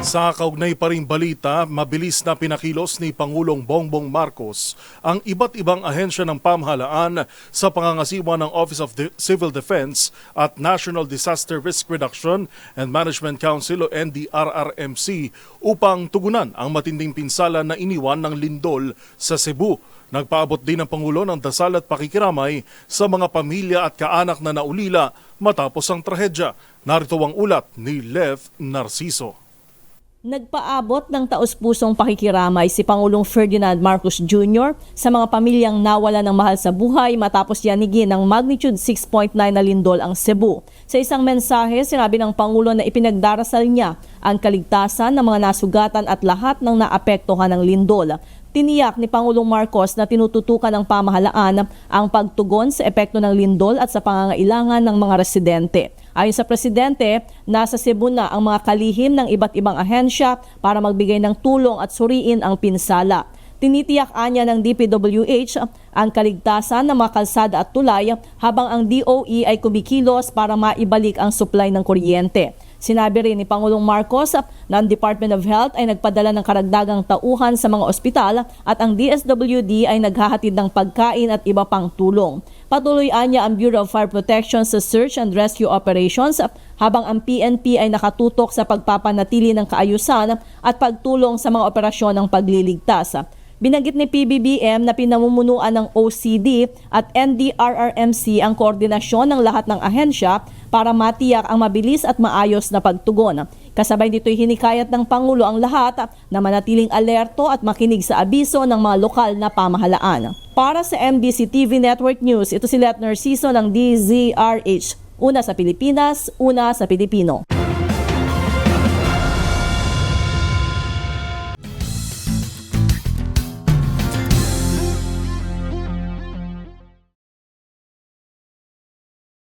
Sa kaugnay pa rin balita, mabilis na pinakilos ni Pangulong Bongbong Marcos ang iba't ibang ahensya ng pamahalaan sa pangangasiwa ng Office of De- Civil Defense at National Disaster Risk Reduction and Management Council o NDRRMC upang tugunan ang matinding pinsala na iniwan ng lindol sa Cebu. Nagpaabot din ang Pangulo ng dasal at pakikiramay sa mga pamilya at kaanak na naulila matapos ang trahedya. Narito ang ulat ni Lev Narciso. Nagpaabot ng taos-pusong pakikiramay si Pangulong Ferdinand Marcos Jr. sa mga pamilyang nawala ng mahal sa buhay matapos yanigin ng magnitude 6.9 na lindol ang Cebu. Sa isang mensahe, sinabi ng Pangulo na ipinagdarasal niya ang kaligtasan ng mga nasugatan at lahat ng naapektuhan ng lindol. Tiniyak ni Pangulong Marcos na tinututukan ng pamahalaan ang pagtugon sa epekto ng lindol at sa pangangailangan ng mga residente. Ayon sa presidente, nasa Cebu na ang mga kalihim ng iba't ibang ahensya para magbigay ng tulong at suriin ang pinsala. Tinitiyak anya ng DPWH ang kaligtasan ng mga kalsada at tulay habang ang DOE ay kumikilos para maibalik ang supply ng kuryente. Sinabi rin ni Pangulong Marcos na ang Department of Health ay nagpadala ng karagdagang tauhan sa mga ospital at ang DSWD ay naghahatid ng pagkain at iba pang tulong. Patuloy anya ang Bureau of Fire Protection sa search and rescue operations habang ang PNP ay nakatutok sa pagpapanatili ng kaayusan at pagtulong sa mga operasyon ng pagliligtas. Binanggit ni PBBM na pinamumunuan ng OCD at NDRRMC ang koordinasyon ng lahat ng ahensya para matiyak ang mabilis at maayos na pagtugon. Kasabay dito'y hinikayat ng Pangulo ang lahat na manatiling alerto at makinig sa abiso ng mga lokal na pamahalaan. Para sa MBC TV Network News, ito si Letner Narciso ng DZRH. Una sa Pilipinas, una sa Pilipino.